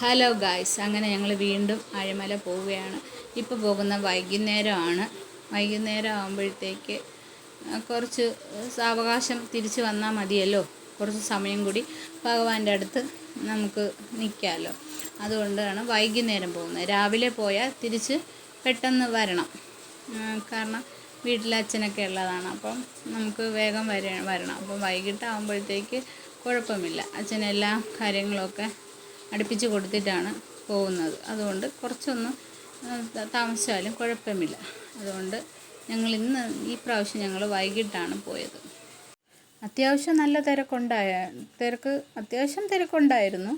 Hello guys അങ്ങനെ ഞങ്ങൾ വീണ്ടും അഴിമല പോവുകയാണ്. ഇപ്പോൾ പോകുന്ന വൈകുന്നേരമാണ്. വൈകുന്നേരം ആകുമ്പോഴത്തേക്ക് കുറച്ച് സാവകാശം തിരിച്ച് വന്നാൽ മതിയല്ലോ. കുറച്ച് സമയം കൂടി ഭഗവാന്റെ അടുത്ത് നമുക്ക് നിൽക്കാമല്ലോ അതുകൊണ്ടാണ് വൈകുന്നേരം പോകുന്നത്. രാവിലെ പോയാൽ തിരിച്ച് പെട്ടെന്ന് വരണം. കാരണം വീട്ടിൽ അച്ഛനൊക്കെ ഉള്ളതാണ്. അപ്പം നമുക്ക് വേഗം വര വരണം. അപ്പം വൈകിട്ടാകുമ്പോഴത്തേക്ക് കുഴപ്പമില്ല. അച്ഛൻ എല്ലാ കാര്യങ്ങളൊക്കെ അടുപ്പിച്ച് കൊടുത്തിട്ടാണ് പോകുന്നത്. അതുകൊണ്ട് കുറച്ചൊന്ന് താമസിച്ചാലും കുഴപ്പമില്ല. അതുകൊണ്ട് ഞങ്ങൾ ഇന്ന് ഈ പ്രാവശ്യം ഞങ്ങൾ വൈകിട്ടാണ് പോയത്. അത്യാവശ്യം നല്ല തിരക്കുണ്ടായ തിരക്ക് അത്യാവശ്യം തിരക്കുണ്ടായിരുന്നു.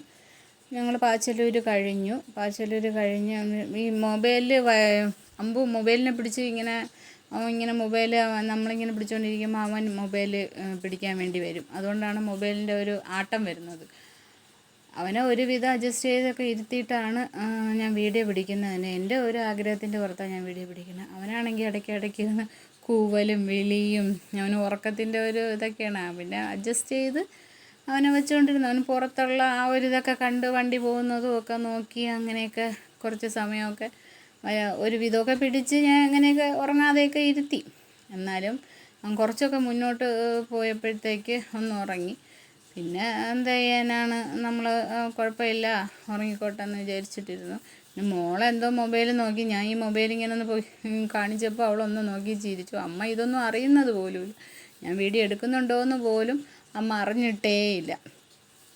ഞങ്ങൾ പാച്ചലൂർ കഴിഞ്ഞു. പാച്ചലൂർ കഴിഞ്ഞ് ഈ മൊബൈലിൽ അമ്പു മൊബൈലിനെ പിടിച്ച് ഇങ്ങനെ അവൻ ഇങ്ങനെ മൊബൈൽ നമ്മളിങ്ങനെ പിടിച്ചുകൊണ്ടിരിക്കുമ്പോൾ അവൻ മൊബൈൽ പിടിക്കാൻ വേണ്ടി വരും. അതുകൊണ്ടാണ് മൊബൈലിന്റെ ഒരു ആട്ടം വരുന്നത്. അവനെ ഒരുവിധം അഡ്ജസ്റ്റ് ചെയ്തൊക്കെ ഇരുത്തിയിട്ടാണ് ഞാൻ വീഡിയോ പിടിക്കുന്നത് തന്നെ. എന്റെ ഒരു ആഗ്രഹത്തിന്റെ പുറത്താണ് ഞാൻ വീഡിയോ പിടിക്കുന്നത്. അവനാണെങ്കിൽ ഇടയ്ക്ക് ഇടയ്ക്ക് ഇരുന്ന് കൂവലും വിളിയും അവന് ഉറക്കത്തിന്റെ ഒരു ഇതൊക്കെയാണ്. പിന്നെ അഡ്ജസ്റ്റ് ചെയ്ത് അവനെ വെച്ചുകൊണ്ടിരുന്നു അവന് പുറത്തുള്ള ആ ഒരു ഇതൊക്കെ കണ്ട് വണ്ടി പോകുന്നതും ഒക്കെ നോക്കി അങ്ങനെയൊക്കെ കുറച്ച് സമയമൊക്കെ ഒരു വിധമൊക്കെ പിടിച്ച് ഞാൻ അങ്ങനെയൊക്കെ ഉറങ്ങാതെയൊക്കെ ഇരുത്തി. എന്നാലും കുറച്ചൊക്കെ മുന്നോട്ട് പോയപ്പോഴത്തേക്ക് ഒന്ന് ഉറങ്ങി. പിന്നെ എന്താ ചെയ്യാനാണ്? നമ്മൾ കുഴപ്പമില്ല. ഉറങ്ങിക്കോട്ടെ എന്ന് വിചാരിച്ചിട്ടിരുന്നു. പിന്നെ മോളെന്തോ മൊബൈൽ നോക്കി. ഞാൻ ഈ മൊബൈൽ ഇങ്ങനെ ഒന്ന് പോയി കാണിച്ചപ്പോൾ അവളൊന്ന് നോക്കി ചിരിച്ചു. അമ്മ ഇതൊന്നും അറിയുന്നത് പോലുമില്ല ഞാൻ വീഡിയോ എടുക്കുന്നുണ്ടോ എന്ന് പോലും അമ്മ അറിഞ്ഞിട്ടേയില്ല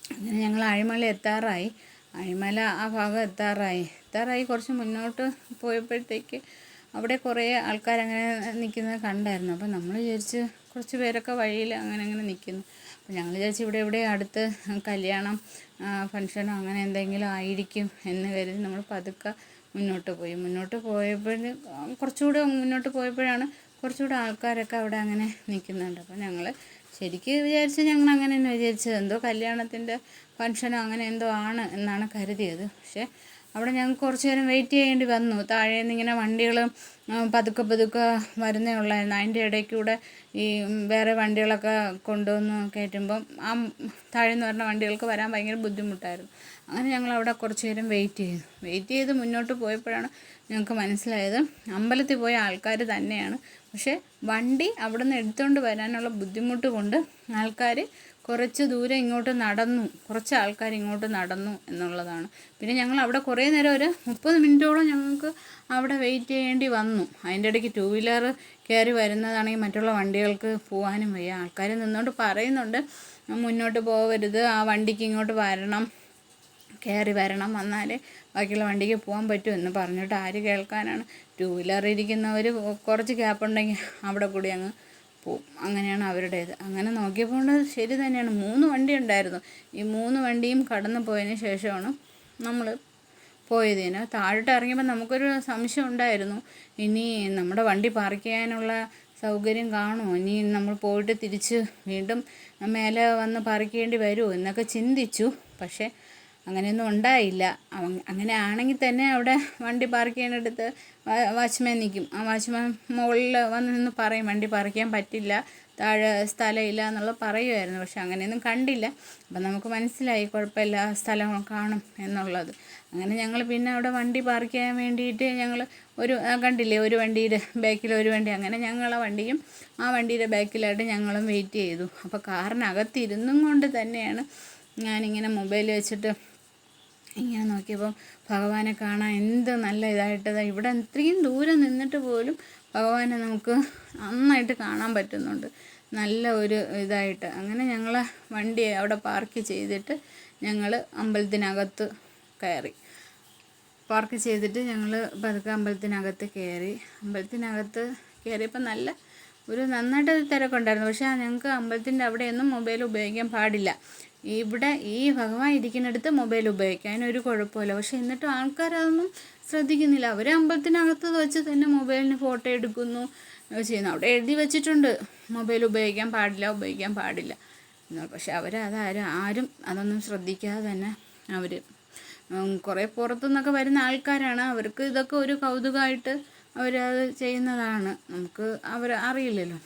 അങ്ങനെ ഞങ്ങൾ അഴിമല എത്താറായി. അഴിമല ആ ഭാഗം എത്താറായി. എത്താറായി. കുറച്ച് മുന്നോട്ട് പോയപ്പോഴത്തേക്ക് അവിടെ കുറേ ആൾക്കാരങ്ങനെ നിൽക്കുന്നത് കണ്ടായിരുന്നു. അപ്പോൾ നമ്മൾ വിചാരിച്ച് കുറച്ച് പേരൊക്കെ വഴിയിൽ അങ്ങനെ അങ്ങനെ നിൽക്കുന്നു. അപ്പോൾ ഞങ്ങൾ വിചാരിച്ച് ഇവിടെ ഇവിടെ അടുത്ത് കല്യാണം ഫംഗ്ഷനോ അങ്ങനെ എന്തെങ്കിലും ആയിരിക്കും എന്ന് കരുതി നമ്മൾ പതുക്കെ മുന്നോട്ട് പോയി. മുന്നോട്ട് പോയപ്പോൾ കുറച്ചുകൂടെ മുന്നോട്ട് പോയപ്പോഴാണ് കുറച്ചുകൂടെ ആൾക്കാരൊക്കെ അവിടെ അങ്ങനെ നിൽക്കുന്നുണ്ട്. അപ്പോൾ ഞങ്ങൾ ശരിക്ക് വിചാരിച്ച് ഞങ്ങൾ അങ്ങനെ തന്നെ വിചാരിച്ചത്. എന്തോ കല്യാണത്തിന്റെ ഫങ്ഷനോ അങ്ങനെ എന്തോ ആണ് എന്നാണ് കരുതിയത്. പക്ഷേ അവിടെ ഞങ്ങൾക്ക് കുറച്ച് നേരം വെയിറ്റ് ചെയ്യേണ്ടി വന്നു. താഴെ നിന്ന് ഇങ്ങനെ വണ്ടികൾ പതുക്കെ പതുക്കെ വരുന്നേ ഉള്ളായിരുന്നു. അതിന്റെ ഇടയ്ക്കൂടെ ഈ വേറെ വണ്ടികളൊക്കെ കൊണ്ടുവന്ന് കയറ്റുമ്പം ആ താഴെ നിന്ന് വരുന്ന വണ്ടികൾക്ക് വരാൻ ഭയങ്കര ബുദ്ധിമുട്ടായിരുന്നു. അങ്ങനെ ഞങ്ങൾ അവിടെ കുറച്ച് നേരം വെയിറ്റ് ചെയ്തു. വെയിറ്റ് ചെയ്ത് മുന്നോട്ട് പോയപ്പോഴാണ് ഞങ്ങൾക്ക് മനസ്സിലായത്. അമ്പലത്തിൽ പോയ ആൾക്കാർ തന്നെയാണ് പക്ഷേ വണ്ടി അവിടെ നിന്ന് എടുത്തുകൊണ്ട് വരാനുള്ള ബുദ്ധിമുട്ട് കൊണ്ട് ആൾക്കാർ കുറച്ച് ദൂരം ഇങ്ങോട്ട് നടന്നു കുറച്ച് ആൾക്കാർ ഇങ്ങോട്ട് നടന്നു എന്നുള്ളതാണ്. പിന്നെ ഞങ്ങൾ അവിടെ കുറേ നേരം ഒരു മുപ്പത് മിനിറ്റോളം ഞങ്ങൾക്ക് അവിടെ വെയിറ്റ് ചെയ്യേണ്ടി വന്നു. അതിന്റെ ഇടയ്ക്ക് ടൂ വീലർ കയറി വരുന്നതാണെങ്കിൽ മറ്റുള്ള വണ്ടികൾക്ക് പോകാനും വയ്യ. ആൾക്കാർ നിന്നുകൊണ്ട് പറയുന്നുണ്ട് മുന്നോട്ട് പോകരുത് ആ വണ്ടിക്ക് ഇങ്ങോട്ട് വരണം. കയറി വരണം വന്നാലേ ബാക്കിയുള്ള വണ്ടിക്ക് പോകാൻ പറ്റും എന്ന് പറഞ്ഞിട്ട് ആര് കേൾക്കാനാണ്. ടൂ വീലർ ഇരിക്കുന്നവർ കുറച്ച് ഗ്യാപ്പ് ഉണ്ടെങ്കിൽ അവിടെ കൂടി അങ്ങ് പോവും. അങ്ങനെയാണ് അവരുടേത്. അങ്ങനെ നോക്കിയപ്പോൾ ശരി തന്നെയാണ്. മൂന്ന് വണ്ടി ഉണ്ടായിരുന്നു. ഈ മൂന്ന് വണ്ടിയും കടന്നു പോയതിന് ശേഷമാണ് നമ്മൾ പോയതിന് താഴോട്ട് ഇറങ്ങിയപ്പോൾ നമുക്കൊരു സംശയം ഉണ്ടായിരുന്നു. ഇനി നമ്മുടെ വണ്ടി പാർക്ക് ചെയ്യാനുള്ള സൗകര്യം കാണുമോ? ഇനി നമ്മൾ പോയിട്ട് തിരിച്ച് വീണ്ടും മേലെ വന്ന് പാർക്ക് ചെയ്യേണ്ടി വരുമോ എന്നൊക്കെ ചിന്തിച്ചു. പക്ഷേ അങ്ങനെയൊന്നും ഉണ്ടായില്ല. അങ്ങനെ ആണെങ്കിൽ തന്നെ അവിടെ വണ്ടി പാർക്ക് ചെയ്യണടുത്ത് വാച്ച്മാൻ നിൽക്കും ആ വാച്ച്മാൻ മുകളിൽ വന്ന് നിന്ന് പറയും വണ്ടി പാർക്ക് ചെയ്യാൻ പറ്റില്ല താഴെ സ്ഥലമില്ല എന്നുള്ളത് പറയുമായിരുന്നു. പക്ഷെ അങ്ങനെയൊന്നും കണ്ടില്ല. അപ്പം നമുക്ക് മനസ്സിലായി കുഴപ്പമില്ല സ്ഥലം കാണും എന്നുള്ളത്. അങ്ങനെ ഞങ്ങൾ പിന്നെ അവിടെ വണ്ടി പാർക്ക് ചെയ്യാൻ വേണ്ടിയിട്ട് ഞങ്ങൾ ഒരു കണ്ടില്ലേ ഒരു വണ്ടിയുടെ ബാക്കിൽ ഒരു വണ്ടി. അങ്ങനെ ഞങ്ങളെ വണ്ടിയും ആ വണ്ടിയുടെ ബാക്കിലായിട്ട് ഞങ്ങളും വെയിറ്റ് ചെയ്തു. അപ്പോൾ കാറിനകത്തിരുന്നും കൊണ്ട് തന്നെയാണ് ഞാനിങ്ങനെ മൊബൈൽ വെച്ചിട്ട് ഇങ്ങനെ നോക്കിയപ്പോൾ ഭഗവാനെ കാണാൻ എന്ത് നല്ല ഇതായിട്ട് ദാ ഇവിടെ ഇത്രയും ദൂരം നിന്നിട്ട് പോലും ഭഗവാനെ നമുക്ക് നന്നായിട്ട് കാണാൻ പറ്റുന്നുണ്ട്. നല്ല ഒരു ഇതായിട്ട്. അങ്ങനെ ഞങ്ങൾ വണ്ടി അവിടെ പാർക്ക് ചെയ്തിട്ട് ഞങ്ങൾ അമ്പലത്തിനകത്ത് കയറി. പാർക്ക് ചെയ്തിട്ട് ഞങ്ങൾ പതുക്കെ അമ്പലത്തിനകത്ത് കയറി. അമ്പലത്തിനകത്ത് കയറിയപ്പോൾ നല്ല ഒരു നന്നായിട്ട് തിരക്കുണ്ടായിരുന്നു. പക്ഷേ ഞങ്ങൾക്ക് അമ്പലത്തിന്റെ അവിടെയൊന്നും മൊബൈൽ ഉപയോഗിക്കാൻ പാടില്ല. ഇവിടെ ഈ ഭഗവാൻ ഇരിക്കുന്നിടത്ത് മൊബൈൽ ഉപയോഗിക്കാൻ ഒരു കുഴപ്പമില്ല. പക്ഷെ എന്നിട്ടും ആൾക്കാരതൊന്നും ശ്രദ്ധിക്കുന്നില്ല. അവർ അമ്പലത്തിനകത്ത് വെച്ച് തന്നെ മൊബൈലിന് ഫോട്ടോ എടുക്കുന്നു. ചെയ്യുന്നു. അവിടെ എഴുതി വെച്ചിട്ടുണ്ട്. മൊബൈൽ ഉപയോഗിക്കാൻ പാടില്ല ഉപയോഗിക്കാൻ പാടില്ല. എന്നാൽ പക്ഷെ അവർ അതാരും ആരും അതൊന്നും ശ്രദ്ധിക്കാതെ തന്നെ അവർ കുറേ പുറത്തുനിന്നൊക്കെ വരുന്ന ആൾക്കാരാണ്. അവർക്ക് ഇതൊക്കെ ഒരു കൗതുകമായിട്ട് അവരത് ചെയ്യുന്നതാണ്. നമുക്ക് അവർ അറിയില്ലല്ലോ.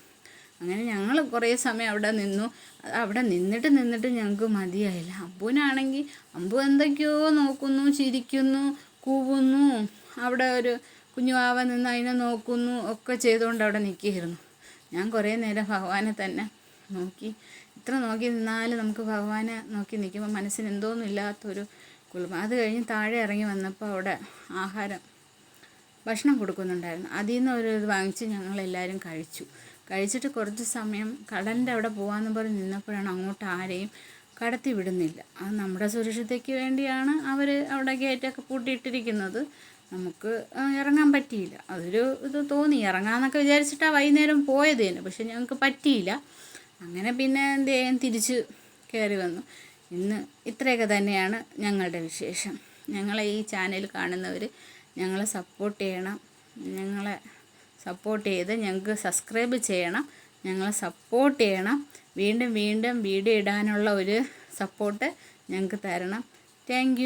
അങ്ങനെ ഞങ്ങൾ കുറേ സമയം അവിടെ നിന്നു. അവിടെ നിന്നിട്ട് നിന്നിട്ട് ഞങ്ങൾക്ക് മതിയായില്ല. അമ്പുവിനാണെങ്കിൽ അമ്പു എന്തൊക്കെയോ നോക്കുന്നു ചിരിക്കുന്നു കൂവുന്നു. അവിടെ ഒരു കുഞ്ഞുവാവ നിന്ന് അതിനെ നോക്കുന്നു ഒക്കെ ചെയ്തുകൊണ്ട് അവിടെ നിൽക്കുകയായിരുന്നു ഞാൻ കുറേ നേരം ഭഗവാനെ തന്നെ നോക്കി. ഇത്ര നോക്കി നിന്നാലും നമുക്ക് ഭഗവാനെ നോക്കി നിൽക്കുമ്പോൾ മനസ്സിന് എന്തോന്നും ഇല്ലാത്തൊരു കുളിമ. അത് കഴിഞ്ഞ് താഴെ ഇറങ്ങി വന്നപ്പോൾ അവിടെ ആഹാരം ഭക്ഷണം കൊടുക്കുന്നുണ്ടായിരുന്നു. അതിൽ നിന്ന് ഒരു ഇത് വാങ്ങിച്ച് ഞങ്ങളെല്ലാവരും കഴിച്ചു. കഴിച്ചിട്ട് കുറച്ച് സമയം കടലിന്റെ അവിടെ പോകാമെന്ന് പറഞ്ഞ് നിന്നപ്പോഴാണ് അങ്ങോട്ട് ആരെയും കടത്തി വിടുന്നില്ല. അത് നമ്മുടെ സുരക്ഷിതയ്ക്ക് വേണ്ടിയാണ് അവർ അവിടെ ഗേറ്റൊക്കെ പൂട്ടിയിട്ടിരിക്കുന്നത്. നമുക്ക് ഇറങ്ങാൻ പറ്റിയില്ല. അതൊരു ഇത് തോന്നി. ഇറങ്ങാമെന്നൊക്കെ വിചാരിച്ചിട്ടാണ് വൈകുന്നേരം പോയത് തന്നെ പക്ഷെ ഞങ്ങൾക്ക് പറ്റിയില്ല. അങ്ങനെ പിന്നെ എന്ത് ചെയ്യാൻ തിരിച്ച് കയറി വന്നു. ഇന്ന് ഇത്രയൊക്കെ തന്നെയാണ് ഞങ്ങളുടെ വിശേഷം. ഞങ്ങളെ ഈ ചാനൽ കാണുന്നവർ ഞങ്ങളെ സപ്പോർട്ട് ചെയ്യണം. ഞങ്ങളെ സപ്പോർട്ട് ചെയ്ത് ഞങ്ങൾക്ക് സബ്സ്ക്രൈബ് ചെയ്യണം. ഞങ്ങളെ സപ്പോർട്ട് ചെയ്യണം. വീണ്ടും വീണ്ടും വീഡിയോ ഇടാനുള്ള ഒരു സപ്പോർട്ട് ഞങ്ങൾക്ക് തരണം. താങ്ക്